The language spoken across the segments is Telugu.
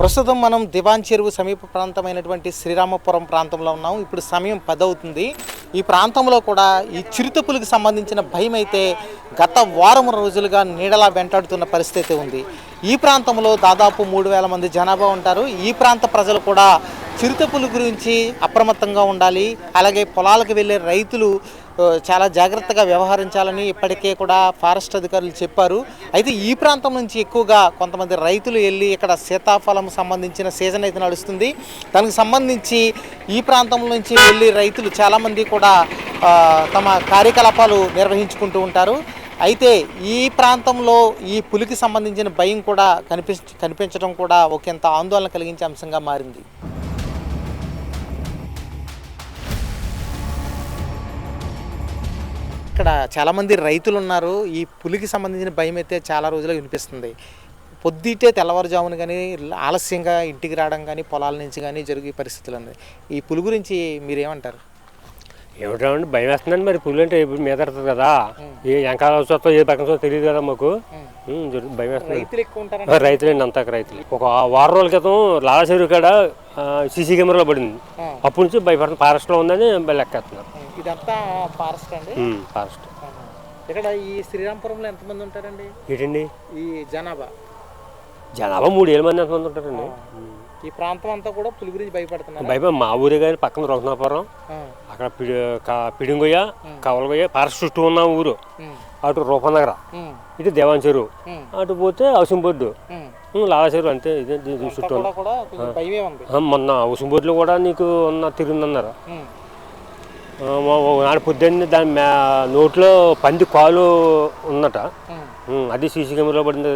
ప్రస్తుతం మనం దివాన్ చెరువు సమీప ప్రాంతమైనటువంటి శ్రీరామపురం ప్రాంతంలో ఉన్నాం ఇప్పుడు సమయం పదవుతుంది. ఈ ప్రాంతంలో కూడా ఈ చిరుతపులకు సంబంధించిన భయం అయితే గత వారం రోజులుగా నీడలా వెంటాడుతున్న పరిస్థితి ఉంది. ఈ ప్రాంతంలో దాదాపు మూడు వేల మంది జనాభా ఉంటారు. ఈ ప్రాంత ప్రజలు కూడా చిరుతపులు గురించి అప్రమత్తంగా ఉండాలి. అలాగే పొలాలకు వెళ్ళే రైతులు చాలా జాగ్రత్తగా వ్యవహరించాలని ఇప్పటికే కూడా ఫారెస్ట్ అధికారులు చెప్పారు. అయితే ఈ ప్రాంతం నుంచి ఎక్కువగా కొంతమంది రైతులు వెళ్ళి ఇక్కడ సీతాఫలం సంబంధించిన సీజన్ అయితే నడుస్తుంది. దానికి సంబంధించి ఈ ప్రాంతం నుంచి వెళ్ళి రైతులు చాలామంది కూడా తమ కార్యకలాపాలు నిర్వహించుకుంటూ ఉంటారు. అయితే ఈ ప్రాంతంలో ఈ పులికి సంబంధించిన భయం కూడా కనిపి కనిపించడం కూడా ఒకంత ఆందోళన కలిగించే అంశంగా మారింది. ఇక్కడ చాలామంది రైతులు ఉన్నారు ఈ పులికి సంబంధించిన భయం అయితే చాలా రోజులుగా వినిపిస్తుంది. పొద్దుటే తెల్లవారుజామున కానీ ఆలస్యంగా ఇంటికి రావడం కానీ పొలాల నుంచి కానీ జరిగే పరిస్థితులు ఉన్నాయి. ఈ పులి గురించి మీరేమంటారు? ఏమిటంటే భయం వేస్తుందండి మరి. పులి అంటే మీద కదా. ఏ వెనకాల వస్తుందో ఏ పక్కన వస్తుందో తెలియదు కదా మాకు. భయం వేస్తుంది రైతులండి అంతా రైతులు. ఒక వారం రోజుల క్రితం లాలాచెరువు కాడ సీసీ కెమెరాలో పడింది. అప్పటి నుంచి భయపడుతుంది. ఫారెస్ట్లో ఉందని లెక్కేస్తున్నారు ఇదంతా ఫారెస్ట్ అండి. ఫారెస్ట్. ఇక్కడ ఈ శ్రీరాంపురంలో ఎంతమంది ఉంటారండి? ఏంటండి? ఈ జనాభా. జనాభా మూడు వేల మంది ఎంతమంది ఉంటారండి? ఈ ప్రాంతం అంతా కూడా పులి గురించి భయపడుతున్నారు. భయపడి మా ఊరే కానీ పక్కన రఘునాపురం అక్కడ పిడింగొయ్య కవలగొయ్య ఫారెస్ట్ చుట్టూ ఉన్న ఊరు. అటు రూపనగర ఇటు దేవాన్ చెరువు. అటు పోతే హౌసింగ్ బోర్డు. లాలా చెరువు అంతే ఇదే చుట్టూ మొన్న బోర్డులో కూడా నీకు ఉన్న తిరిగిందన్నారు నాడు పొద్దున్నే దాని మే నోట్లో పంది కాలు ఉందట అది సీసీ కెమెరాలో పడింది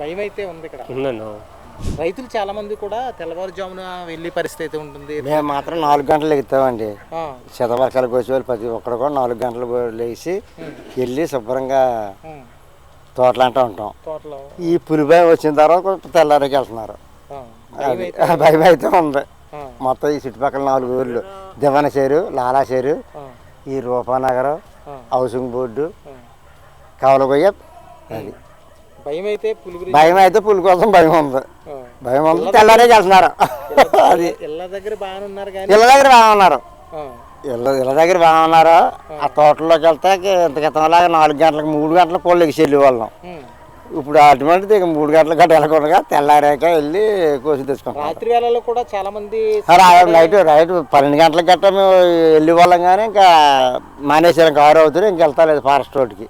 భయం అయితే ఉంది ఇక్కడ. ఉందండి ఆ. రైతులు చాలా మంది కూడా తెల్లవారుజామున వెళ్ళే పరిస్థితి అయితే ఉంటుంది. మేము మాత్రం నాలుగు గంటలు ఎగుతామండి ఆ, శతవర్కాలకు వచ్చేవాళ్ళు ప్రతి ఒక్కరు కూడా నాలుగు గంటలు లేచి వెళ్ళి శుభ్రంగా. తోటలంటూ ఉంటాం. తోటలో. ఈ పులిబాయి వచ్చిన తర్వాత తెల్లారికి వెళ్తున్నారు. భయం అయితే ఉంది. మొత్తం ఈ చుట్టుపక్కల నాలుగు ఊర్లు. దివనచేరు లాలాచేరు ఈ రూపానగరం. Housing board. కవలగొయ్య అది. భయం అయితే పులి గురించి భయం అయితే పులి కోసం భయం ఉంది. భయం ఉంది తెల్లారికి వెళ్తున్నారు అది. ఇళ్ళ దగ్గర బాగానే ఉన్నారు కానీ. ఇళ్ళ దగ్గర బాగున్నారు ఆ, ఇళ్ళ ఇళ్ళ దగ్గర బాగున్నారు ఆ. తోటలోకి వెళ్తే ఇంత క్రితంలాగా నాలుగు గంటలకు మూడు గంటలకు కోళ్ళు ఎగిసి వెళ్ళి వాళ్ళం. ఇప్పుడు అటువంటిది ఇక మూడు గంటల గంట వెళ్ళకుండా తెల్లారాక వెళ్ళి కోసి తెచ్చుకుంటాం. రాత్రి వేళల్లో కూడా చాలా మంది నైట్ నైట్ పన్నెండు గంటల గట్ట మేము వెళ్ళి వాళ్ళం కానీ ఇంకా మానేసాం కారు అవుతుంది ఇంక వెళ్తాలేదు ఫారెస్ట్ రోడ్కి.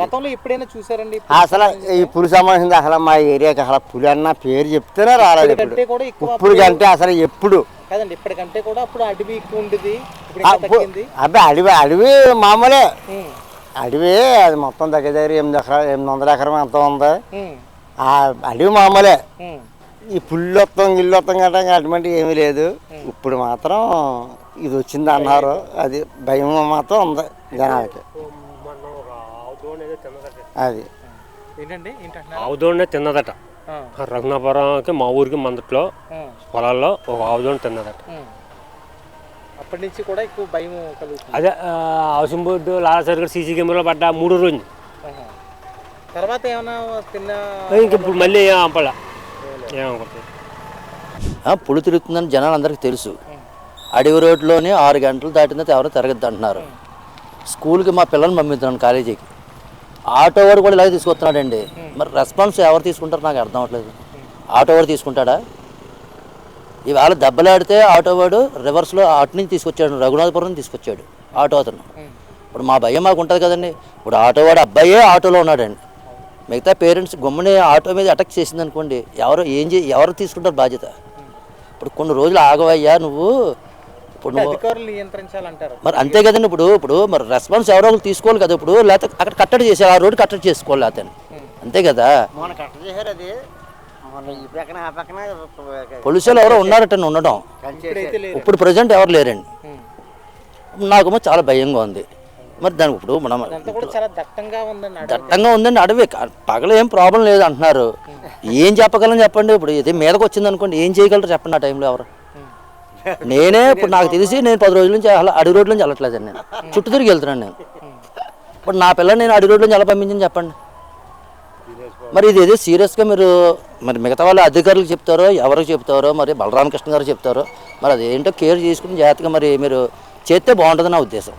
గతంలో ఎప్పుడైనా చూసారండి? అసలు ఈ పులి సంబంధించింది అసలు మా ఏరియాకి అసలు పులి అన్న పేరు చెప్తేనే రాలేదు ఇప్పుడు. ఇప్పుడు కంటే అసలు ఎప్పుడు. కదండి ఇప్పటికంటే కూడా అప్పుడు అడవి ఎక్కువ ఉండేది అబ్బాయి అడవి అడవి మామూలే. అడవి అది మొత్తం దగ్గర దగ్గర ఎనిమిది ఎకరాలు ఎనిమిది వందల ఎకరం ఎంత ఉంది. ఆ అడవి మామూలే. ఈ పుల్లు వస్తాం గిల్లు వస్తాం ఇంకా అటువంటి ఏమీ లేదు. ఇప్పుడు మాత్రం ఇది వచ్చింది అన్నారు. అది భయం మాత్రం ఉంది జనాలకి. అది. ఏంటండి? ఏంటంటున్నారు ఆవు దూడనే తిన్నదట. రఘునాపురంకి మా ఊరికి మందట్లో పొలాల్లో ఒక ఆవు దూడ తిన్నదట. అప్పటి నుంచి కూడా ఎక్కువ భయం కలుగుతుంది. అదే హౌసింగ్ బోర్డు లాలాసరి సీసీ కెమెరాలో పడ్డ మూడు రోజు. ఆహా. తర్వాత ఏమైనా తిన్న ఇంక ఇప్పుడు మళ్ళీ ఏం అంపల పులి. తిరుగుతుందని జనాలు అందరికీ తెలుసు. అడవి రోడ్లోనే ఆరు గంటలు దాటిన ఎవరు తిరగద్దు అంటున్నారు. స్కూల్కి మా పిల్లల్ని పంపిస్తున్నాను కాలేజీకి. ఆటో వాడు కూడా ఇలాగే తీసుకొస్తున్నాడండి. మరి రెస్పాన్స్ ఎవరు తీసుకుంటారో నాకు అర్థం అవ్వట్లేదు. ఆటో వాడు తీసుకుంటాడా? ఇవాళ దెబ్బలాడితే ఆటో వాడు రివర్స్లో అటు నుంచి తీసుకొచ్చాడు రఘునాథపురం నుంచి తీసుకొచ్చాడు ఆటో అతను. ఇప్పుడు మా భయం మాకు ఉంటుంది కదండి. ఇప్పుడు ఆటో వాడు అబ్బాయే ఆటోలో ఉన్నాడండి. మిగతా పేరెంట్స్ గమ్ముని ఆటో మీద అటాక్ చేసింది అనుకోండి ఎవరు ఏం చే ఎవరు తీసుకుంటారు బాధ్యత? ఇప్పుడు కొన్ని రోజులు ఆగవయ్యా నువ్వు. ఇప్పుడు మరి అంతే కదండి ఇప్పుడు ఇప్పుడు మరి రెస్పాన్స్ ఎవరో ఒకరు తీసుకోవాలి కదా ఇప్పుడు లేకపోతే అక్కడ కట్టడి చేశారు ఆ రోడ్డు కట్టడి చేసుకోవాలి అతను. అంతే కదా. పోలీసులు ఎవరో ఉన్నారట లేదు ఇప్పుడు ప్రజెంట్ ఎవరు లేరండి. నాకేమో చాలా భయంగా ఉంది. మరి దానికి ఇప్పుడు మనం దట్టంగా ఉందండి అడవి. దట్టంగా ఉందండి అడవి. క- పగలు ఏం ప్రాబ్లం లేదు అంటున్నారు. ఏం చెప్పగలం చెప్పండి. ఇప్పుడు ఇది మీదకి వచ్చింది అనుకోండి ఏం చేయగలరు చెప్పండి ఆ టైంలో ఎవరు? నేనే ఇప్పుడు నాకు తెలిసి నేను పది రోజుల నుంచి అలా అడవి రోడ్ల నుంచి వెళ్ళట్లేదండి నేను. చుట్టూ తిరిగి వెళ్తున్నాను నేను. ఇప్పుడు నా పిల్లని నేను అడవి రోడ్ల నుంచి ఎలా పంపించని చెప్పండి? మరి ఇది ఏదో సీరియస్గా మీరు మరి మిగతా వాళ్ళ అధికారులకు చెప్తారో ఎవరికి చెప్తారో మరి బలరామకృష్ణ గారు చెప్తారో మరి అదేంటో కేర్ చేసుకుని జాగ్రత్తగా మరి మీరు చేస్తే బాగుంటుంది నా ఉద్దేశం.